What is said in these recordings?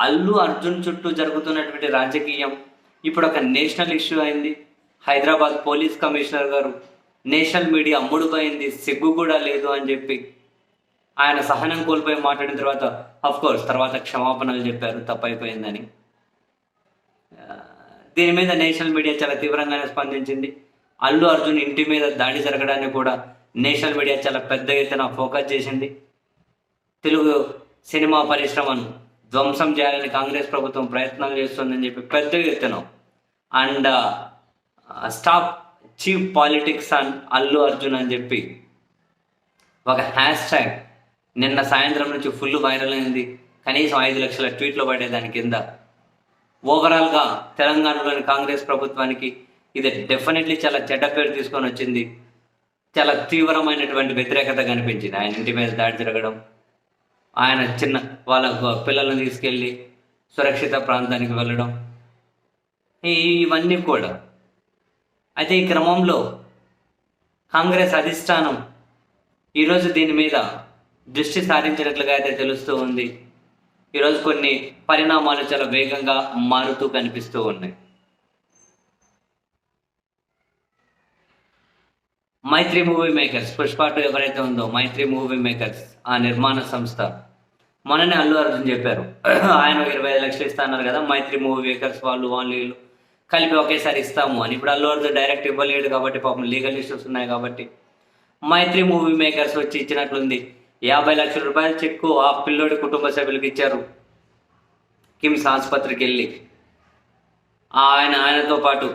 అల్లు అర్జున్ చుట్టూ జరుగుతున్నటువంటి రాజకీయం ఇప్పుడు ఒక నేషనల్ ఇష్యూ అయింది. హైదరాబాద్ పోలీస్ కమిషనర్ గారు నేషనల్ మీడియా అమ్ముడుపోయింది సిగ్గు కూడా లేదు అని చెప్పి ఆయన సహనం కోల్పోయి మాట్లాడిన తర్వాత కోర్స్ తర్వాత క్షమాపణలు చెప్పారు తప్పైపోయిందని. దీని మీద నేషనల్ మీడియా చాలా తీవ్రంగానే స్పందించింది. అల్లు అర్జున్ ఇంటి మీద దాడి జరగడాన్ని కూడా నేషనల్ మీడియా చాలా పెద్ద ఎత్తున ఫోకస్ చేసింది. తెలుగు సినిమా పరిశ్రమను ధ్వంసం చేయాలని కాంగ్రెస్ ప్రభుత్వం ప్రయత్నాలు చేస్తుందని చెప్పి పెద్ద ఎత్తున and stop chief politics and Allu Arjun అని చెప్పి ఒక హ్యాష్ ట్యాగ్ నిన్న సాయంత్రం నుంచి ఫుల్ వైరల్ అయింది. కనీసం ఐదు లక్షల ట్వీట్లు పడే దాని కింద. ఓవరాల్గా తెలంగాణలోని కాంగ్రెస్ ప్రభుత్వానికి ఇది డెఫినెట్లీ చాలా చెడ్డ పేరు తీసుకొని వచ్చింది. చాలా తీవ్రమైనటువంటి వ్యతిరేకత కనిపించింది. ఆయన ఇంటి మీద దాడి జరగడం ఆయన చిన్న వాళ్ళ పిల్లలను తీసుకెళ్ళి సురక్షిత ప్రాంతానికి వెళ్ళడం. ఇవన్నీ కూడా. అయితే ఈ క్రమంలో కాంగ్రెస్ అధిష్టానం ఈరోజు దీని మీద దృష్టి సారించినట్లుగా అయితే తెలుస్తూ ఉంది. ఈరోజు కొన్ని పరిణామాలు చాలా వేగంగా మారుతూ కనిపిస్తూ ఉన్నాయి. మైత్రి మూవీ మేకర్స్ పుష్పాటు ఎవరైతే ఉందో మైత్రి మూవీ మేకర్స్ ఆ నిర్మాణ సంస్థ మొన్ననే అల్లు అర్జున్ చెప్పారు. ఆయన ఇరవై ఐదు లక్షలు ఇస్తా అన్నారు కదా మైత్రి మూవీ మేకర్స్ వాళ్ళు వాళ్ళు కలిపి ఒకేసారి ఇస్తాము అని. ఇప్పుడు అల్లు అర్జున్ డైరెక్ట్ ఇవ్వలేడు కాబట్టి పాపం లీగల్ ఇష్యూస్ ఉన్నాయి కాబట్టి మైత్రి మూవీ మేకర్స్ వచ్చి ఇచ్చినట్లుంది. యాభై లక్షల రూపాయల చెక్కు ఆ పిల్లోడి కుటుంబ సభ్యులకు ఇచ్చారు. కిమ్స్ ఆసుపత్రికి వెళ్ళి. ఆయన ఆయనతో పాటు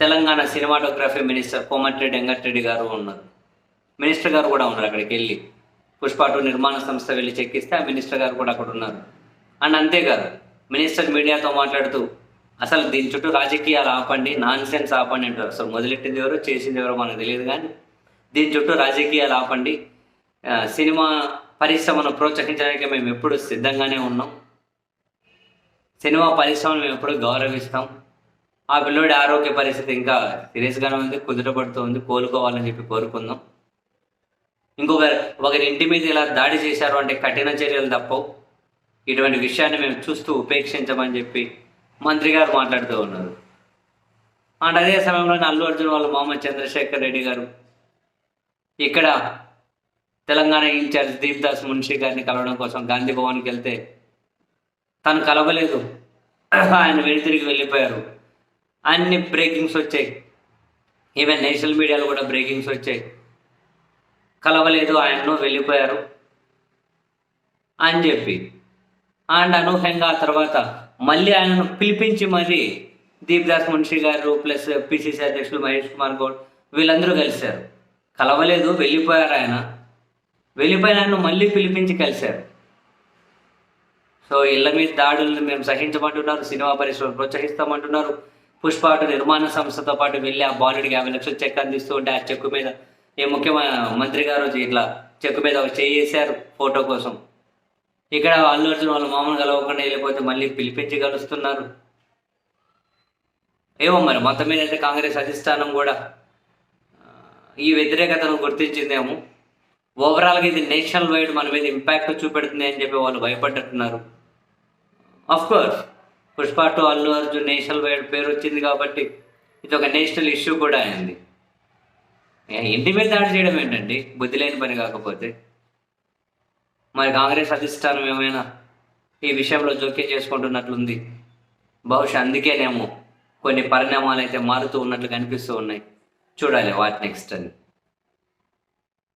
తెలంగాణ సినిమాటోగ్రఫీ మినిస్టర్ కోమటిరెడ్డి వెంకటరెడ్డి గారు ఉన్నారు. మినిస్టర్ గారు కూడా ఉన్నారు అక్కడికి వెళ్ళి. పుష్ప టూ నిర్మాణ సంస్థ వెళ్ళి చెక్కిస్తే ఆ మినిస్టర్ గారు కూడా అక్కడ ఉన్నారు. అండ్ అంతేకాదు మినిస్టర్ మీడియాతో మాట్లాడుతూ అసలు దీని చుట్టూ రాజకీయాలు ఆపండి నాన్ సెన్స్ ఆపండి అంటారు. అసలు మొదలెట్టింది ఎవరో చేసింది ఎవరో మనకు తెలియదు కానీ దీని చుట్టూ రాజకీయాలు ఆపండి సినిమా పరిశ్రమను ప్రోత్సహించడానికి మేము ఎప్పుడు సిద్ధంగానే ఉన్నాం. సినిమా పరిశ్రమను మేము ఎప్పుడు గౌరవిస్తాం. ఆ పిల్లోడి ఆరోగ్య పరిస్థితి ఇంకా సీరియస్గానే ఉంది కుదుటపడుతుంది కోలుకోవాలని చెప్పి కోరుకుందాం. ఇంకొక ఒకరి ఇంటి మీద ఇలా దాడి చేశారు అంటే కఠిన చర్యలు తప్పవు. ఇటువంటి విషయాన్ని మేము చూస్తూ ఉపేక్షించమని చెప్పి మంత్రి గారు మాట్లాడుతూ ఉన్నారు. అండ్ అదే సమయంలో అల్లు అర్జున్ వాళ్ళ మొహమ్మద్ చంద్రశేఖర్ రెడ్డి గారు ఇక్కడ తెలంగాణ ఇన్ఛార్జ్ దీప్ దాస్ మున్షి గారిని కలవడం కోసం గాంధీ భవన్కి వెళ్తే తను కలవలేదు. ఆయన వెనుతిరిగి వెళ్ళిపోయారు. అన్ని బ్రేకింగ్స్ వచ్చాయి. ఈవెన్ నేషనల్ మీడియాలో కూడా బ్రేకింగ్స్ వచ్చాయి. కలవలేదు ఆయన్ను వెళ్ళిపోయారు అని చెప్పి. అండ్ అనూహ్యంగా ఆ తర్వాత మళ్ళీ ఆయనను పిలిపించి మరి దీప్దాస్ మున్షి గారు ప్లస్ పిసిసి అధ్యక్షులు మహేష్ కుమార్ గౌడ్ వీళ్ళందరూ కలిశారు. కలవలేదు వెళ్ళిపోయారు ఆయన. వెళ్ళిపోయిన ఆయన మళ్ళీ పిలిపించి కలిశారు. సో ఇళ్ళ మీద దాడులను మేము సహించమంటున్నారు సినిమా పరిశ్రమ ప్రోత్సహిస్తామంటున్నారు. పుష్పాటు నిర్మాణ సంస్థతో పాటు వెళ్ళి ఆ బాలుడికి యాభై లక్షలు చెక్ అందిస్తూ ఉంటే ఆ చెక్కు మీద ఈ ముఖ్యమైన మంత్రి గారు ఇట్లా చెక్కు మీద ఒక చేసారు ఫోటో కోసం. ఇక్కడ అల్లు అర్జున్ వాళ్ళ మామూలు కలవకుండా వెళ్ళిపోతే మళ్ళీ పిలిపించి కలుస్తున్నారు. ఏమో మరి మొత్తం మీద అయితే కాంగ్రెస్ అధిష్టానం కూడా ఈ వ్యతిరేకతను గుర్తించిందేమో. ఓవరాల్గా ఇది నేషనల్ వైడ్ మన మీద ఇంపాక్ట్ చూపెడుతుంది అని చెప్పి వాళ్ళు భయపడ్డట్టున్నారు. Course Pushpa two Allu Arjun national wide పేరు వచ్చింది కాబట్టి ఇది ఒక నేషనల్ ఇష్యూ కూడా అయింది. ఇంటి మీద దాడి చేయడం ఏంటండి? బుద్ధి లేని పని కాకపోతే. మరి కాంగ్రెస్ అధిష్టానం ఏమైనా ఈ విషయంలో జోక్యం చేసుకుంటున్నట్లుంది? బహుశా అందుకేనేమో కొన్ని పరిణామాలు అయితే మారుతూ ఉన్నట్లు కనిపిస్తూ ఉన్నాయి. చూడాలి వాట్ నెక్స్ట్ అని.